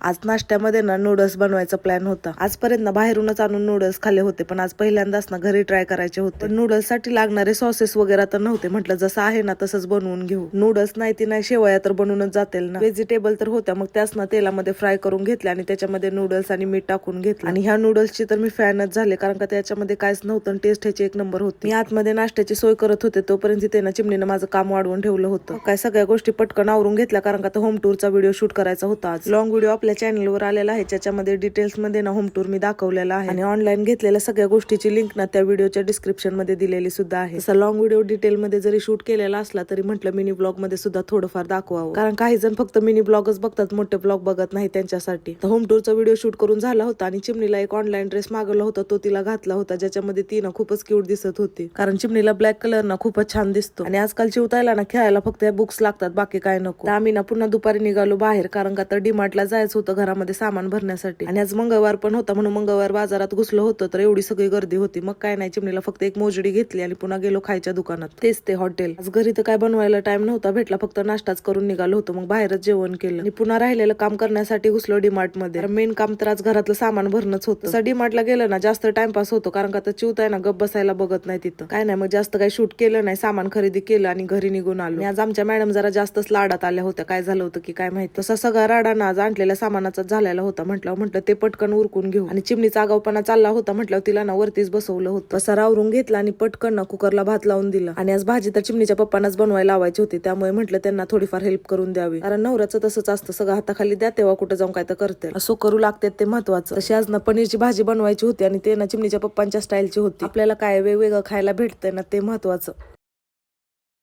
आज नाश्त्यामध्ये ना नूडल्स बनवायचा प्लॅन होता. आजपर्यंत ना बाहेरूनच आणून नूडल्स खाल्ले होते पण आज पहिल्यांदाच ना घरी ट्राय करायचे होते. नूडल्ससाठी लागणारे सॉसेस वगैरे तर नव्हते. म्हटलं जसं आहे ना तसंच बनवून घेऊ. नूडल्स नाही ती नाही शेवया तर बनवूनच जातील ना. व्हेजिटेबल तर होत्या मग त्याच ना तेलामध्ये फ्राय करून घेतल्या आणि त्याच्यामध्ये नूडल्स आणि मीठ टाकून घेतलं. आणि ह्या नूडल्सची तर मी फॅनच झाले कारण का त्याच्यामध्ये काहीच नव्हतं टेस्ट ह्याची एक नंबर होती. मी आतमध्ये नाश्त्याची सोय करत होते तोपर्यंत तिथे ना चिमणीनं माझं काम वाढवून ठेवलं होतं. काय सगळ्या गोष्टी पटकन आवरून घेतल्या कारण का होम टूरचा व्हिडिओ शूट करायचा होता आज. लॉंग व्हिडिओ आपल्या चॅनलवर आलेला आहे. ज्याच्यामध्ये डिटेल्समध्ये ना होम टूर मी दाखवलेला आहे. आणि ऑनलाईन घेतलेल्या सगळ्या गोष्टीची लिंक ना त्या व्हिडिओच्या डिस्क्रिप्शनमध्ये दिलेली सुद्धा आहे. तसा लॉंग व्हिडिओ डिटेलमध्ये जरी शूट केलेला असला तरी म्हटलं मिनी ब्लॉगमध्ये सुद्धा थोडंफार दाखवावं. कारण काही जण फक्त मिनी ब्लॉगच बघतात मोठे ब्लॉग बघत नाही त्यांच्यासाठी. तर होम टूरचा व्हिडिओ शूट करून झाला होता आणि चिमणीला एक ऑनलाईन ड्रेस मागवला होता. तो तिला घातला होता. ज्याच्यामध्ये ती ना खूपच क्यूट दिसत होती. कारण चिमणीला ब्लॅक कलर ना खूपच छान दिसतो. आणि आजकाल चिवतायला ना खेळायला फक्त बुक्स लागतात बाकी काय नको. आम्ही ना पुन्हा दुपारी निघालो बाहेर. कारण का तर डीमार्टला जायचं होतं घरामध्ये सामान भरण्यासाठी. आणि आज मंगळवार पण होता म्हणून मंगळवार बाजारात घुसलो होतं तर एवढी सगळी गर्दी होती. मग काय नाही चिमणीला फक्त एक मोजडी घेतली आणि पुन्हा गेलो खायच्या दुकानात. तेच ते हॉटेल आज घरी तर काय बनवायला टाइम नव्हता भेटला फक्त नाश्ताच करून निघालो होतो. मग बाहेरच जेवण केलं. आणि पुन्हा राहिलेलं काम करण्यासाठी घुसलो डीमार्टमध्ये मेन काम तर आज घरातलं सामान भरणंच होतं. तसं डीमार्टला गेलं ना जास्त टाइमपास होतो कारण का चिवत आहे ना गप बसायला बघत नाही तिथं. काय नाही मग जास्त काही शूट केलं नाही सामान खरेदी केलं आणि घरी निघून आलो. आज आमच्या मॅडम जरा जास्तच लाडात आल्या होत्या. काय झालं होतं की काय माहीत. तसा सगळा राडा ना आज आणलेल्या सामानाचा झालेला होता म्हटलं म्हटलं ते पटकन उरकून घेऊ. आणि चिमणीचा आगावपणा चालला होता म्हटलं तिला ना वरतीच बसवलं होतं. तसा रावरून घेतला आणि पटकन ना कुकरला भात लावून दिला. आणि आज भाजी तर चिमणीच्या पप्पांनाच बनवायला लावायची होती त्यामुळे म्हटलं त्यांना थोडीफार हेल्प करून द्यावी. कारण नवऱ्याचं तसंच असतं सगळं हाताखाली द्या तेव्हा कुठे जाऊन काय तर करते असो करू लागते ते महत्वाचं. तशी आज ना पनीरची भाजी बनवायची होती आणि ते ना चिमणीच्या पप्पांच्या स्टाईलची होती. आपल्याला काय वेगवेगळं खायला भेटतंय ना ते महत्वाचं.